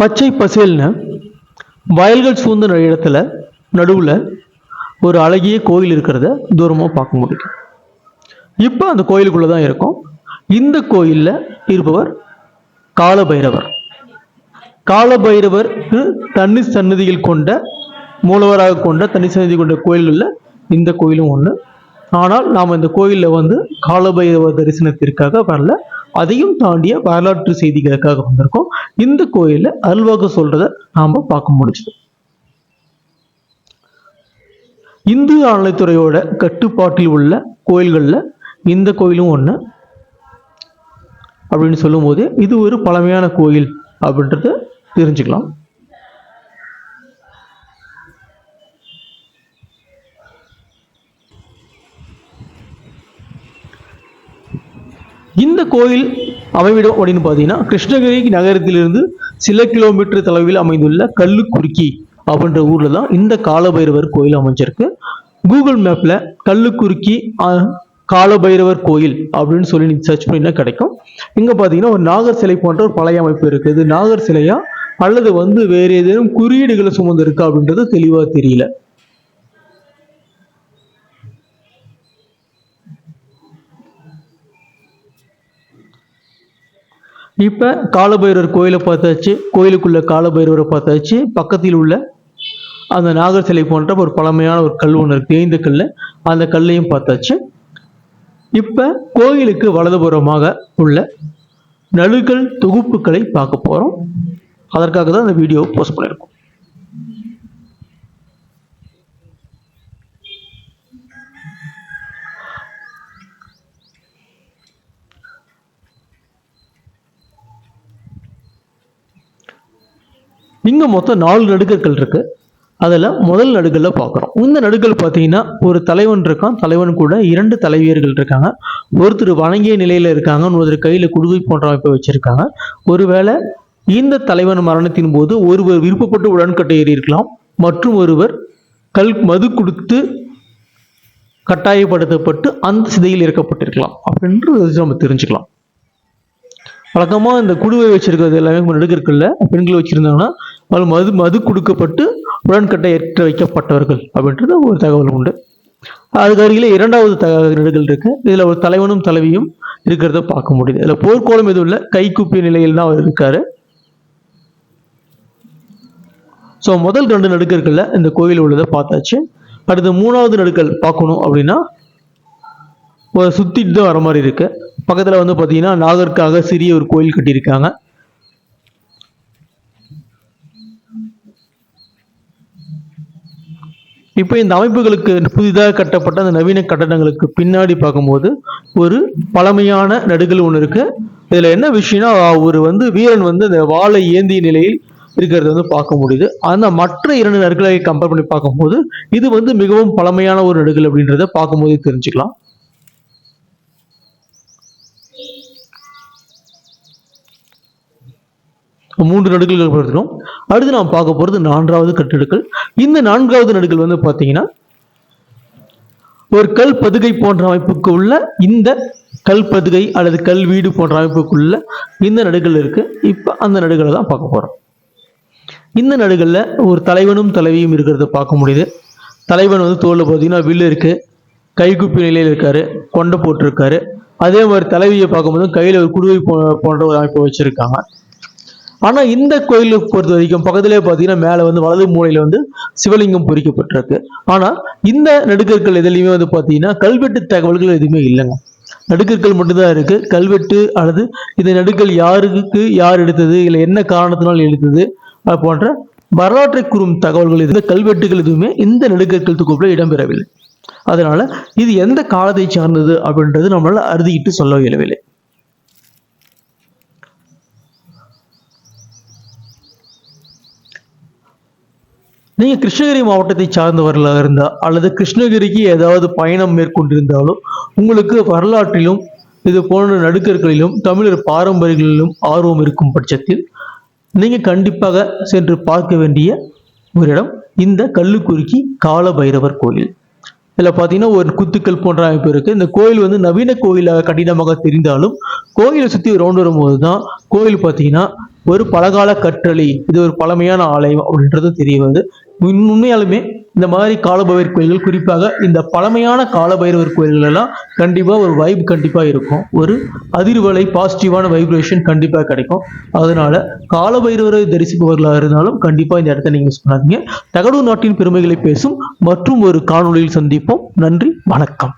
பச்சை பசேல்னு வயல்கள் சூழ்ந்த இடத்துல நடுவில் ஒரு அழகிய கோயில் இருக்கிறத தூரமாக பார்க்க முடியும் இப்போ அந்த கோயிலுக்குள்ளே தான் இருக்கோம். இந்த கோயிலில் இருப்பவர் காலபைரவர். காலபைரவருக்கு தனி சன்னதிகள் கொண்ட மூலவராக கொண்ட தனி சன்னதி கொண்ட கோயில்களில் இந்த கோயிலும் ஒன்று ஆனால் நாம் இந்த கோயிலில் வந்து காலபைரவர் தரிசனத்திற்காக வரல. அதையும் தாண்டிய வரலாற்று செய்திகளுக்காக வந்திருக்கோம். இந்த கோயிலில் அல்வாக சொல்றத நாம பார்க்க முடிஞ்சது. இந்து அறநிலைத்துறையோட கட்டுப்பாட்டில் உள்ள கோயில்களில் இந்த கோயிலும் ஒன்று அப்படின்னு சொல்லும்போது இது ஒரு பழமையான கோயில் அப்படின்றத தெரிஞ்சுக்கலாம். இந்த கோயில் அமைவிடம் அப்படின்னு பார்த்தீங்கன்னா கிருஷ்ணகிரி நகரத்திலிருந்து சில கிலோமீட்டர் தொலைவில் அமைந்துள்ள கல்லுக்குறுக்கி அப்படின்ற ஊரில் தான் இந்த காலபைரவர் கோயில் அமைஞ்சிருக்கு. கூகுள் மேப்பில் கல்லுக்குறுக்கி காலபைரவர் கோயில் அப்படின்னு சொல்லி நீங்கள் சர்ச் பண்ணினா கிடைக்கும். இங்கே பார்த்தீங்கன்னா ஒரு நாகர் சிலை போன்ற ஒரு பழைய அமைப்பு இருக்குது. நாகர் சிலையா? அல்லது வந்து வேறு ஏதேனும் குறியீடுகளை சுமந்து இருக்கா அப்படின்றது தெளிவாக தெரியல. இப்போ காலபைரவர் கோயிலை பார்த்தாச்சு கோயிலுக்குள்ள காலபைரவரை பார்த்தாச்சு பக்கத்தில் உள்ள அந்த நாகர் சிலை போன்ற ஒரு பழமையான ஒரு கல் ஒன்று இருக்குது தேய்ந்த கல் அந்த கல்லையும் பார்த்தாச்சு. இப்போ கோயிலுக்கு வலதுபுறமாக உள்ள நழுகல் தொகுப்புகளை பார்க்க போகிறோம் அதற்காக தான் இந்த வீடியோ போஸ்ட் பண்ணியிருக்கோம். இங்க மொத்தம் நாலு நடுக்கர்கள் இருக்கு. அதில் முதல் நடுக்கல்ல பார்க்குறோம் இந்த நடுக்கல் பார்த்தீங்கன்னா ஒரு தலைவன் இருக்கான். தலைவன் கூட இரண்டு தலைவியர்கள் இருக்காங்க. ஒருத்தர் வணங்கிய நிலையில இருக்காங்க. ஒருத்தர் கையில குடுவை போன்ற அமைப்பை வச்சிருக்காங்க. ஒருவேளை இந்த தலைவன் மரணத்தின் போது ஒருவர் விருப்பப்பட்டு உடன்கட்டை ஏறி இருக்கலாம் மற்றும் ஒருவர் கல் மது கொடுத்து கட்டாயப்படுத்தப்பட்டு அந்த சிதையில் இறக்கப்பட்டிருக்கலாம். அப்படின்றது நம்ம தெரிஞ்சுக்கலாம். வழக்கமாக இந்த குடுவை வச்சிருக்கிறது எல்லாமே நடுக்கற்கல்ல பெண்கள் வச்சிருந்தாங்கன்னா மது மது கொடுக்கப்பட்டு உடன்கட்டை ஏற்ற வைக்கப்பட்டவர்கள் அப்படின்றது ஒரு தகவல் உண்டு. அதுக்கு அருகில் இரண்டாவது த நடுகள் இருக்கு. இதில் ஒரு தலைவனும் தலைவியும் இருக்கிறத பார்க்க முடியுது. இதில் போர்க்கோளம் எதுவும் இல்லை. கைக்குப்பிய நிலையில் தான் அவர் இருக்காரு. ஸோ முதல் ரெண்டு நடுக்கர்களில் இந்த கோயில் உள்ளதை பார்த்தாச்சு. அடுத்து மூணாவது நடுக்கல் பார்க்கணும் அப்படின்னா சுத்திட்டு தான் வர மாதிரி இருக்கு. பக்கத்தில் வந்து பார்த்தீங்கன்னா நாகருக்காக சிறிய ஒரு கோயில் கட்டியிருக்காங்க. இப்போ இந்த அமைப்புகளுக்கு புதிதாக கட்டப்பட்ட அந்த நவீன கட்டடங்களுக்கு பின்னாடி பார்க்கும்போது ஒரு பழமையான நடுகள் ஒன்று இருக்கு. இதில் என்ன விஷயம்னா ஒரு வந்து வீரன் வந்து அந்த வாழை ஏந்திய நிலையில் இருக்கிறத வந்து பார்க்க முடியுது. ஆனால் மற்ற இரண்டு நடுகளை கம்பேர் பண்ணி பார்க்கும்போது இது வந்து மிகவும் பழமையான ஒரு நடுகள் அப்படின்றத பார்க்கும்போது தெரிஞ்சுக்கலாம். மூன்று நடுகள் பார்த்துட்டோம். அடுத்து நாம் பார்க்க போகிறது நான்காவது கட்டடுக்கள் இந்த நான்காவது நடுகள் வந்து பார்த்தீங்கன்னா ஒரு கல் பதுகை போன்ற அமைப்புக்கு உள்ள இந்த கல் பதுகை அல்லது கல் வீடு போன்ற அமைப்புக்குள்ள இந்த நடுகள் இருக்கு. இப்போ அந்த நடுகளை தான் பார்க்க போறோம். இந்த நடுகளில் ஒரு தலைவனும் தலைவியும் இருக்கிறத பார்க்க முடியுது. தலைவன் வந்து தோளில் பார்த்தீங்கன்னா வில்லு இருக்கு. கைகுப்பி நிலையில் இருக்காரு. கொண்டை போட்டிருக்காரு. அதே மாதிரி தலைவியை பார்க்கும்போது கையில் ஒரு குடுவை போ- போன்ற ஒரு அமைப்பை வச்சுருக்காங்க. ஆனால் இந்த கோயிலை பொறுத்த வரைக்கும் பக்கத்திலே பார்த்தீங்கன்னா மேலே வந்து வலது மூலையில் வந்து சிவலிங்கம் பொறிக்கப்பட்டிருக்கு. ஆனால் இந்த நடுக்கற்கள் எதுலையுமே வந்து பார்த்தீங்கன்னா கல்வெட்டு தகவல்கள் எதுவுமே இல்லைங்க. நடுக்கற்கள் மட்டும்தான் இருக்கு. கல்வெட்டு அல்லது இந்த நடுக்கல் யாருக்கு யார் எடுத்தது இல்லை என்ன காரணத்தினால் எடுத்தது அது போன்ற வரலாற்றை கூறும் தகவல்கள் இந்த கல்வெட்டுகள் எதுவுமே இந்த நடுக்கற்கள் தொகுப்பில் இடம்பெறவில்லை. அதனால இது எந்த காலத்தை சார்ந்தது அப்படின்றது நம்மளால அறுதிக்கிட்டு சொல்ல இயலவில்லை. நீங்கள் கிருஷ்ணகிரி மாவட்டத்தை சார்ந்தவர்களாக இருந்தால் அல்லது கிருஷ்ணகிரிக்கு ஏதாவது பயணம் மேற்கொண்டிருந்தாலும் உங்களுக்கு வரலாற்றிலும் இது போன்ற நடுக்கர்களிலும் தமிழர் பாரம்பரியங்களிலும் ஆர்வம் இருக்கும் பட்சத்தில் நீங்கள் கண்டிப்பாக சென்று பார்க்க வேண்டிய ஒரு இடம் இந்த கல்லுக்குறுக்கி கால பைரவர் கோயில். இதில் பார்த்தீங்கன்னா ஒரு குத்துக்கள் போன்ற அமைப்பு இருக்குது இந்த கோயில் வந்து நவீன கோயிலாக கடினமாக தெரிந்தாலும் கோயிலை சுற்றி ரவுண்ட் வரும்போது தான் கோயில் பார்த்தீங்கன்னா ஒரு பழகால கற்றளி இது ஒரு பழமையான ஆலயம் அப்படின்றது தெரிய வருது. உண்மையாலுமே இந்த மாதிரி காலபைரவர் கோயில்கள் குறிப்பாக இந்த பழமையான காலபைரவர் கோயில்கள் எல்லாம் கண்டிப்பா ஒரு வைப் கண்டிப்பா இருக்கும். ஒரு அதிர்வலை பாசிட்டிவான வைப்ரேஷன் கண்டிப்பா கிடைக்கும். அதனால காலபைரவரை தரிசிப்பவர்களாக இருந்தாலும் கண்டிப்பா இந்த இடத்த நீங்க சொன்னாதீங்க பண்ணாதீங்க. தகடு நாட்டின் பெருமைகளை பேசும் மற்றும் ஒரு காணொளியில் சந்திப்போம். நன்றி வணக்கம்.